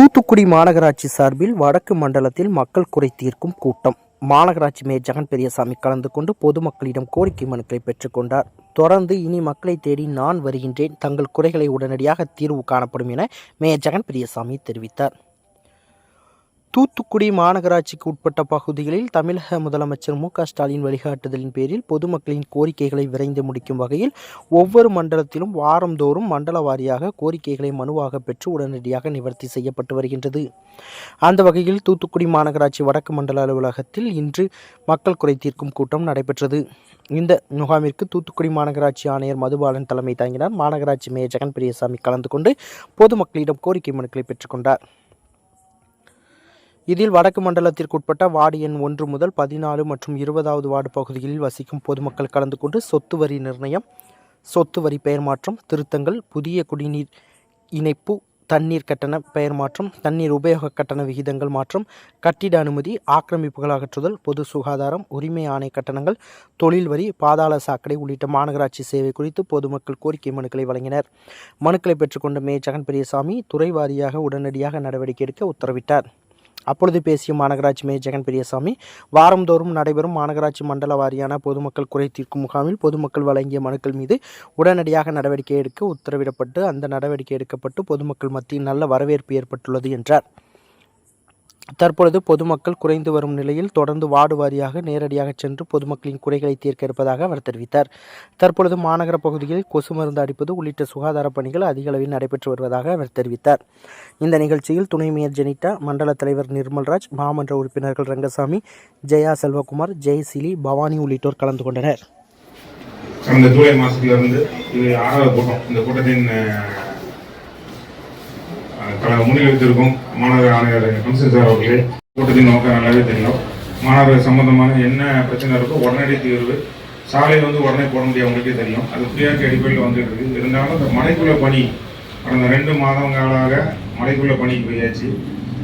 தூத்துக்குடி மாநகராட்சி சார்பில் வடக்கு மண்டலத்தில் மக்கள் குறை தீர்க்கும் கூட்டம். மாநகராட்சி மேயர் ஜெகன் பெரியசாமி கலந்து கொண்டு பொதுமக்களிடம் கோரிக்கை மனுக்களை பெற்றுக்கொண்டார் தொடர்ந்து இனி மக்களை தேடி நான் வருகின்றேன். தங்கள் குறைகளை உடனடியாக தீர்வு காணப்படும் என மேயர் ஜெகன் பெரியசாமி தெரிவித்தார். தூத்துக்குடி மாநகராட்சிக்கு உட்பட்ட பகுதிகளில் தமிழக முதலமைச்சர் மு க ஸ்டாலின் வழிகாட்டுதலின் பேரில் பொதுமக்களின் கோரிக்கைகளை விரைந்து முடிக்கும் வகையில் ஒவ்வொரு மண்டலத்திலும் வாரந்தோறும் மண்டல வாரியாக கோரிக்கைகளை மனுவாக பெற்று உடனடியாக நிவர்த்தி செய்யப்பட்டு வருகின்றது. அந்த வகையில் தூத்துக்குடி மாநகராட்சி வடக்கு மண்டல அலுவலகத்தில் இன்று மக்கள் குறை தீர்க்கும் கூட்டம் நடைபெற்றது. இந்த முகாமிற்கு தூத்துக்குடி மாநகராட்சி ஆணையர் மதுபாலன் தலைமை தாங்கினார். மாநகராட்சி மேயர் ஜெகன் பெரியசாமி கலந்து கொண்டு பொதுமக்களிடம் கோரிக்கை மனுக்களை பெற்றுக்கொண்டார் இதில் வடக்கு மண்டலத்திற்குட்பட்ட வார்டு எண் ஒன்று முதல் பதினாலு மற்றும் இருபதாவது வார்டு பகுதிகளில் வசிக்கும் பொதுமக்கள் கலந்து கொண்டு சொத்து வரி நிர்ணயம் சொத்து வரி பெயர் மாற்றம் திருத்தங்கள் புதிய குடிநீர் இணைப்பு தண்ணீர் கட்டண பெயர் மாற்றம் தண்ணீர் உபயோக கட்டண விகிதங்கள் மாற்றம் கட்டிட அனுமதி ஆக்கிரமிப்புகள் அகற்றுதல் பொது சுகாதாரம் உரிமை ஆணை கட்டணங்கள் தொழில் வரி பாதாள சாக்கடை உள்ளிட்ட மாநகராட்சி சேவை குறித்து பொதுமக்கள் கோரிக்கை மனுக்களை வழங்கினர். மனுக்களை பெற்றுக்கொண்ட மே. ஜெகன் பெரியசாமி துறை வாரியாக உடனடியாக நடவடிக்கை எடுக்க உத்தரவிட்டார். அப்பொழுது பேசிய மாநகராட்சி மேயர் ஜெகன் பெரியசாமி வாரந்தோறும் நடைபெறும் மாநகராட்சி மண்டல வாரியான பொதுமக்கள் குறை தீர்க்கும் முகாமில் பொதுமக்கள் வழங்கிய மனுக்கள் மீது உடனடியாக நடவடிக்கை எடுக்க உத்தரவிடப்பட்டு அந்த நடவடிக்கை எடுக்கப்பட்டு பொதுமக்கள் மத்தியில் நல்ல வரவேற்பு ஏற்பட்டுள்ளது என்றார். தற்பொழுது பொதுமக்கள் குறைந்து வரும் நிலையில் தொடர்ந்து வார்டு வாரியாக நேரடியாக சென்று பொதுமக்களின் குறைகளை தீர்க்க இருப்பதாக அவர் தெரிவித்தார். தற்பொழுது மாநகர பகுதிகளில் கொசு மருந்து அடிப்பது உள்ளிட்ட சுகாதார பணிகள் அதிக அளவில் நடைபெற்று வருவதாக அவர் தெரிவித்தார். இந்த நிகழ்ச்சியில் துணை மேயர் ஜெனிட்டா மண்டல தலைவர் நிர்மல்ராஜ் மாமன்ற உறுப்பினர்கள் ரங்கசாமி ஜெயா செல்வகுமார் ஜெயசிலி பவானி உள்ளிட்டோர் கலந்து கொண்டனர். கடந்த ஜூலை மாசத்துல இருந்து இது ஆறாவது கூட்டம். இந்த கூட்டத்தின் முன்னிலை வைத்திருக்கும் மாநகர ஆணையர் கம்சன் சார் அவர்களே கூட்டத்தின் நோக்கம் நல்லாவே தெரியும். மாணவர்கள் சம்பந்தமான என்ன பிரச்சனை இருக்கோ உடனடி தீர்வு. சாலை வந்து உடனே போட முடியும் அவங்களுக்கே தெரியும். அது ஃப்ரீயாக அடிப்படையில் வந்துட்டு இருக்கு இருந்தாலும் இந்த மலைக்குள்ள பணி கடந்த ரெண்டு மாதங்களாக மலைக்குள்ள பணிக்கு போயாச்சு.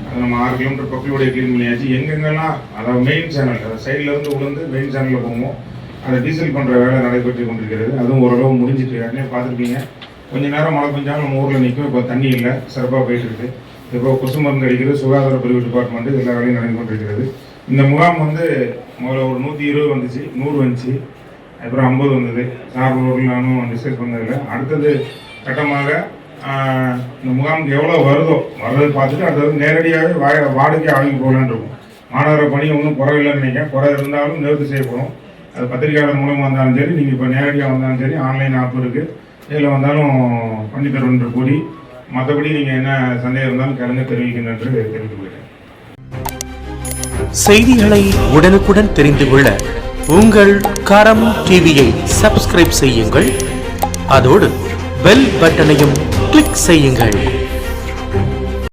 அது நம்ம ஆறு கிலோமீட்டர் பக்கத்துடைய க்ளீன் பண்ணியாச்சு எங்கெங்கெல்லாம் அதாவது மெயின் சேனல் அதாவது சைடில் இருந்து உளுந்து மெயின் சேனலில் போவோம் அதை டீசல் பண்ணுற வேலை நடைபெற்று கொண்டிருக்கிறது. அதுவும் ஓரளவு முடிஞ்சிட்டு ஏற்கனவே பார்த்துருப்பீங்க. கொஞ்ச நேரம் மழை பெஞ்சாலும் நம்ம ஊரில் நிற்கும் இப்போ தண்ணி இல்லை. சிறப்பாக போயிட்டுருக்கு. இப்போ கொசு மருந்து அடிக்கிறது சுகாதார பிரிவு டிபார்ட்மெண்ட் எல்லா வேலையும் நடந்து கொண்டிருக்கிறது. இந்த முகாம் வந்து முதல்ல ஒரு நூற்றி இருபது வந்துச்சு. நூறு வந்துச்சு. அப்புறம் ஐம்பது வந்தது. சார் நானும் டிஸ்கஸ் பண்ணதில்லை அடுத்தது கட்டமாக இந்த முகாமுக்கு எவ்வளோ வருதோ வர்றது பார்த்துட்டு அடுத்தது நேரடியாகவே வா வாடகை ஆளுங்க போகலான்னு இருக்கும். மாநகர பணி ஒன்றும் குறை இல்லைன்னு நினைக்கிறேன். குறை இருந்தாலும் நிவர்த்தி செய்யப்படும். அது பத்திரிகையாளர் மூலமாக வந்தாலும் சரி நீங்கள் இப்போ நேரடியாக வந்தாலும் சரி ஆன்லைன் ஆப் இருக்குது இதில் வந்தாலும் பண்ணி தருவோம் கூறி மற்றபடி நீங்கள் என்ன சந்தேகம் இருந்தாலும் கலந்து தெரிவிக்கணும் என்று தெரிவித்து செய்திகளை உடனுக்குடன் தெரிந்து கொள்ள உங்கள் கரம் டிவியை சப்ஸ்கிரைப் செய்யுங்கள். அதோடு பெல் பட்டனையும் கிளிக் செய்யுங்கள்.